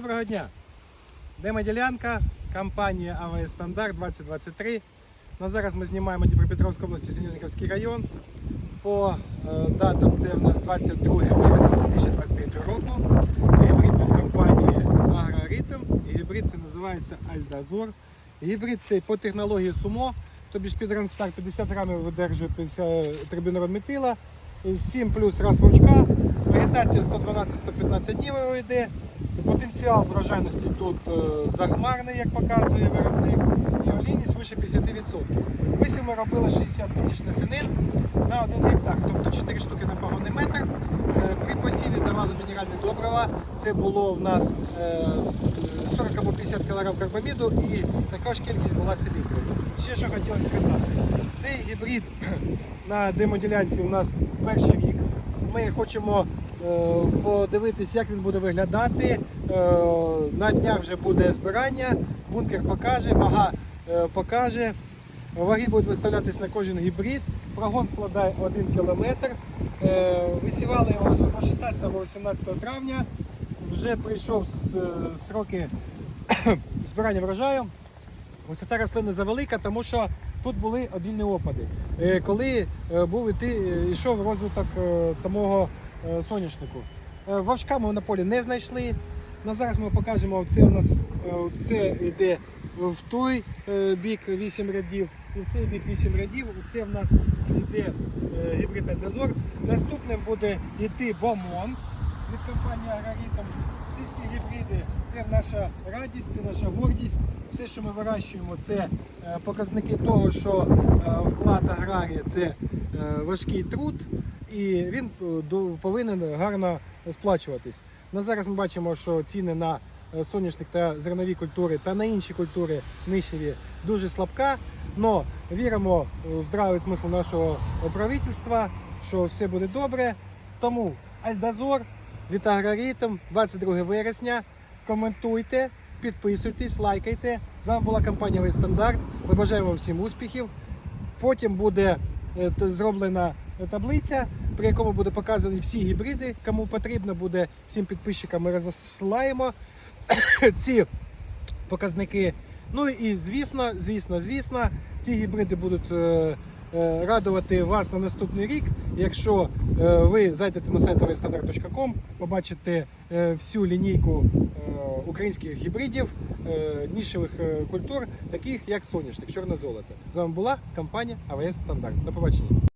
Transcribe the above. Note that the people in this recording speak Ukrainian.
Доброго дня! Демоділянка, компанія АВС Стандарт 2023. На зараз ми знімаємо Дніпропетровську область, Синельниковський район. По е, датам це в нас 22 березня 2023 року. Гібрид від компанії Агроритм. Гібрид це називається Альдазор. Гібрид цей по технології СУМО, тобі ж під Ранстар 50 грамів видержує 50 трибінород метила, 7 плюс раз вовчка, вегетація 112-115 днів йде. Потенціал врожайності тут е, захмарний, як показує виробник, і олійність вище 50%. Висів ми робили 60 тисяч насінин на один гектар, тобто 4 штуки на погонний метр. Е, При посіві давали мінеральне добрива. Це було в нас е, 40 або 50 кг карбаміду і також кількість була селітри. Ще що хотілося сказати. Цей гібрид на демоділянці у нас перший рік. Ми хочемо е, подивитись, як він буде виглядати. Е, на днях вже буде збирання, бункер покаже, вага е, покаже. Ваги будуть виставлятись на кожен гібрид. Прогон складає 1 км. Е, висівали його або 16 або 18 травня. Вже прийшов е, сроки збирання врожаю. Висота рослини завелика, тому що тут були обільні опади. Е, Коли е, був іти, е, йшов розвиток е, самого е, соняшнику. Е, Вовчка ми на полі не знайшли. На зараз ми покажемо, це у нас е, це йде в той е, бік 8 рядів, і в цей бік 8 рядів. Це в нас йде е, гібрид Альдазор. Наступним буде йти Бомон від компанії Агроритм. Ці всі гібриди це наша радість, це наша гордість. Все, що ми вирощуємо, це е, показники того, що е, вклад аграрія це е, важкий труд, і він е, повинен гарно сплачуватись. На зараз ми бачимо, що ціни на е, соняшник та зернові культури та на інші культури нишеві дуже слабка. Но віримо в здравий смисл нашого правительства, що все буде добре. Тому Альдазор від Агроритм 22 вересня. Коментуйте, підписуйтесь, лайкайте. З вами була компанія «Весь. Ми бажаємо всім успіхів. Потім буде е, зроблена таблиця, при якому буде показані всі гібриди. Кому потрібно буде всім підписчикам ми розсилаємо ці показники. Ну і звісно, звісно, звісно, ці гібриди будуть е, е, радувати вас на наступний рік. Якщо е, ви зайдете на сайт avestandard.com, побачите е, всю лінійку е, українських гібридів, е, нішевих е, культур, таких як соняшник, чорне золото. З вами була компанія АВС Стандарт. До побачення.